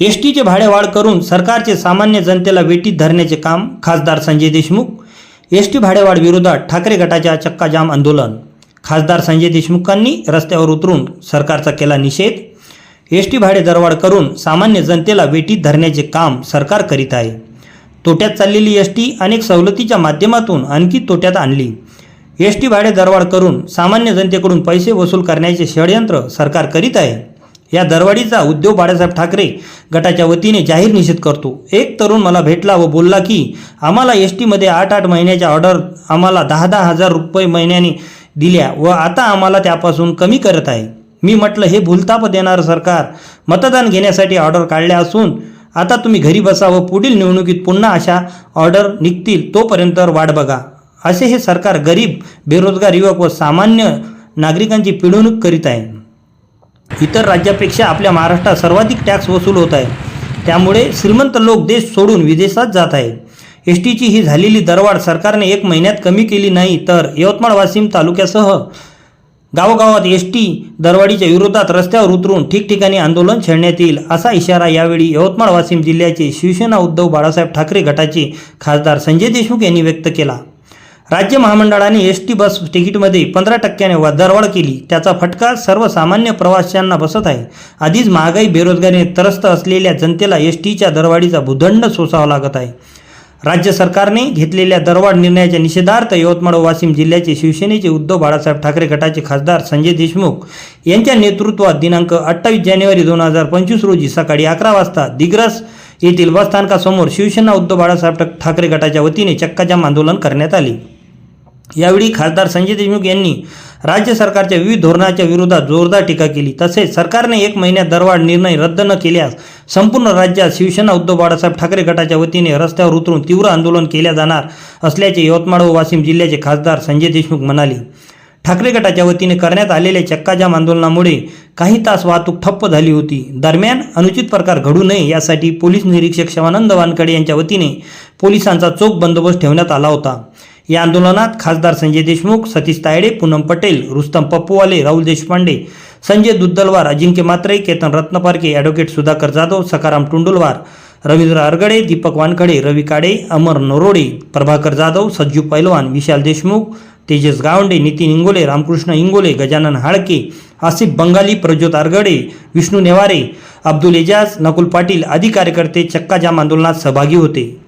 S टीचे भाडेवाढ करून सरकारचे सामान्य जनतेला वेटीत धरण्याचे काम खासदार संजय देशमुख एस टी भाडेवाढ विरोधात ठाकरे गटाच्या चक्काजाम आंदोलन. खासदार संजय देशमुखांनी रस्त्यावर उतरून सरकारचा केला निषेध. एस टी भाडे दरवाढ करून सामान्य जनतेला वेटीत धरण्याचे काम सरकार करीत आहे. तोट्यात चाललेली एस टी अनेक सवलतीच्या माध्यमातून आणखी तोट्यात आणली. एस टी भाडे दरवाढ करून सामान्य जनतेकडून पैसे वसूल करण्याचे षडयंत्र सरकार करीत आहे. या दरवाढीचा उद्योग बाळासाहेब ठाकरे गटाच्या वतीने जाहीर निषेध करतो. एक तरुण मला भेटला व बोलला की आम्हाला एस टीमध्ये आठ आठ महिन्याच्या ऑर्डर आम्हाला दहा दहा हजार रुपये महिन्याने दिल्या व आता आम्हाला त्यापासून कमी करत आहे. मी म्हटलं हे भूलताप देणारं सरकार. मतदान घेण्यासाठी ऑर्डर काढल्या असून आता तुम्ही घरी बसा व पुढील निवडणुकीत पुन्हा अशा ऑर्डर निघतील तोपर्यंत वाट बघा. असे हे सरकार गरीब बेरोजगार युवक व सामान्य नागरिकांची पिळवणूक करीत आहे. इतर राज्यापेक्षा आपल्या महाराष्ट्रात सर्वाधिक टॅक्स वसूल होत आहे. त्यामुळे श्रीमंत लोक देश सोडून विदेशात जात आहेत. एस टीची ही झालेली दरवाढ सरकारने एक महिन्यात कमी केली नाही तर यवतमाळ वाशिम तालुक्यासह गावोगावात एस टी दरवाढीच्या विरोधात रस्त्यावर उतरून ठिकठिकाणी आंदोलन छेडण्यात येईल असा इशारा यावेळी यवतमाळ वाशिम जिल्ह्याचे शिवसेना उद्धव बाळासाहेब ठाकरे गटाचे खासदार संजय देशमुख यांनी व्यक्त केला. राज्य महामंडळाने एस टी बस तिकीटमध्ये पंधरा टक्क्याने वा- दरवाढ केली. त्याचा फटका सर्वसामान्य प्रवाशांना बसत आहे. आधीच महागाई बेरोजगारीने त्रस्त असलेल्या जनतेला एस टीच्या दरवाढीचा भूदंड सोसावा लागत आहे. राज्य सरकारने घेतलेल्या दरवाढ निर्णयाच्या निषेधार्थ यवतमाळ व वाशिम जिल्ह्याचे शिवसेनेचे उद्धव बाळासाहेब ठाकरे गटाचे खासदार संजय देशमुख यांच्या नेतृत्वात दिनांक अठ्ठावीस जानेवारी दोन हजार पंचवीस रोजी सकाळी अकरा वाजता दिग्रस येथील बसस्थानकासमोर शिवसेना उद्धव बाळासाहेब ठाकरे गटाच्या वतीने चक्काजाम आंदोलन करण्यात आले. यावेळी खासदार संजय देशमुख यांनी राज्य सरकारच्या विविध धोरणाच्या विरोधात जोरदार टीका केली. तसेच सरकारने एक महिन्यात दरवाढ निर्णय रद्द न केल्यास संपूर्ण राज्यात शिवसेना उद्धव बाळासाहेब ठाकरे गटाच्या वतीने रस्त्यावर उतरून तीव्र आंदोलन केल्या जाणार असल्याचे यवतमाळ व वाशिम जिल्ह्याचे खासदार संजय देशमुख म्हणाले. ठाकरे गटाच्या वतीने करण्यात आलेल्या चक्काजाम आंदोलनामुळे काही तास वाहतूक ठप्प झाली होती. दरम्यान अनुचित प्रकार घडू नये यासाठी पोलीस निरीक्षक शिवानंद वानकडे यांच्या वतीने पोलिसांचा चोख बंदोबस्त ठेवण्यात आला होता. या आंदोलनात खासदार संजय देशमुख सतीश तायडे पूनम पटेल रुस्तम पप्पूवाले राहुल देशपांडे संजय दुद्दलवार अजिंक्य मात्रे केतन रत्नपारके ॲडव्होकेट सुधाकर जाधव सकाराम टुंडुलवार रवींद्र अरगडे दीपक वानखडे रवी काडे अमर नरोडे प्रभाकर जाधव सज्जू पैलवान विशाल देशमुख तेजस गावंडे नितीन इंगोले रामकृष्ण इंगोले गजानन हाळके आसिफ बंगाली प्रज्योत आरगडे विष्णू नेवारे अब्दुल एजाज नकुल पाटील आदी कार्यकर्ते चक्काजाम आंदोलनात सहभागी होते.